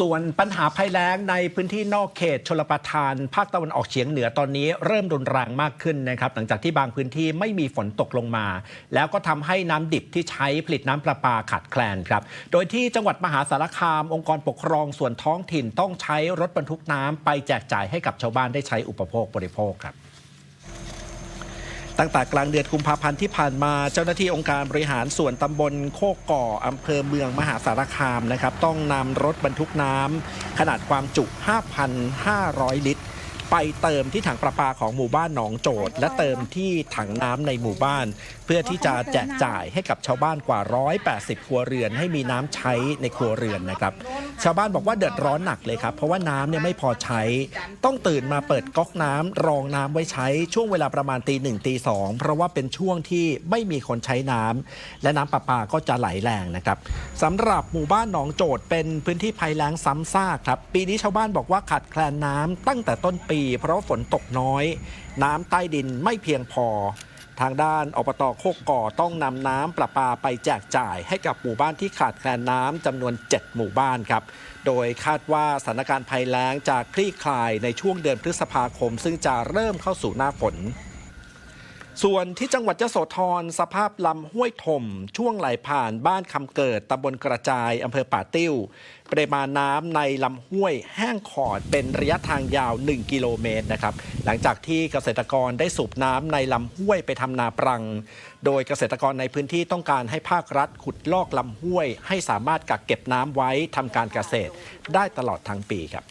ส่วนปัญหาภัยแล้งในพื้นที่นอกเขตชลประทาน ภาคตะวันออกเฉียงเหนือตอนนี้เริ่มรุนแรงมากขึ้นนะครับ หลังจากที่บางพื้นที่ไม่มีฝนตกลงมา แล้วก็ทำให้น้ำดิบที่ใช้ผลิตน้ำประปาขาดแคลนครับ โดยที่จังหวัดมหาสารคามองค์กรปกครองส่วนท้องถิ่นต้องใช้รถบรรทุกน้ำไปแจกจ่ายให้กับชาวบ้านได้ใช้อุปโภคบริโภคครับ ตั้งแต่กลางเดือนกุมภาพันธ์ที่ผ่านมาเจ้าหน้าที่องค์การบริหารส่วนตำบลโคกก่ออำเภอเมืองมหาสารคามนะครับต้องนำรถบรรทุกน้ำขนาดความจุ 5,500 ลิตร ไปเติมที่ถังประปาของหมู่บ้านหนองโจดและเติมที่ถังน้ำในหมู่บ้าน เพื่อที่จะแจกจ่ายให้กับชาวบ้านกว่า 180 ครัวเรือน ให้มีน้ำใช้ในครัวเรือนนะครับ ชาวบ้านบอกว่าเดือดร้อนหนักเลยครับ เพราะว่าน้ำเนี่ยไม่พอใช้ ต้องตื่นมาเปิดก๊อกน้ำรองน้ำไว้ใช้ช่วงเวลาประมาณตีหนึ่งตีสองเพราะว่าเป็นช่วงที่ไม่มีคนใช้น้ำและน้ำประปาก็จะไหลแรงนะครับสำหรับหมู่บ้านหนองโจดเป็นพื้นที่ภัยแล้งซ้ำซากครับปีนี้ชาวบ้านบอกว่าขาดแคลนน้ำตั้งแต่ต้นปีเพราะฝนตกน้อย น้ำใต้ดินไม่เพียงพอ ทางด้านอบตโคกก่อต้องนำน้ำประปาไปแจกจ่ายให้กับหมู่บ้านที่ขาดแคลนน้ำจำนวน 7 หมู่บ้านครับ โดยคาดว่าสถานการณ์ภัยแล้งจะคลี่คลายในช่วงเดือนพฤษภาคม ซึ่งจะเริ่มเข้าสู่หน้าฝน ส่วนที่จังหวัดยโสธรสภาพลำห้วยถม ช่วงไหลผ่านบ้านคำเกิดตำบลกระจายอำเภอป่าติ้ว ปริมาณน้ำในลำห้วยแห้งขอดเป็นระยะทางยาว 1 กิโลเมตรนะครับ หลังจากที่เกษตรกรได้สูบน้ำในลำห้วยไปทำนาปรัง โดยเกษตรกรในพื้นที่ต้องการให้ภาครัฐขุดลอกลำห้วย ให้สามารถกักเก็บน้ำไว้ทำการเกษตรได้ตลอดทั้งปีครับ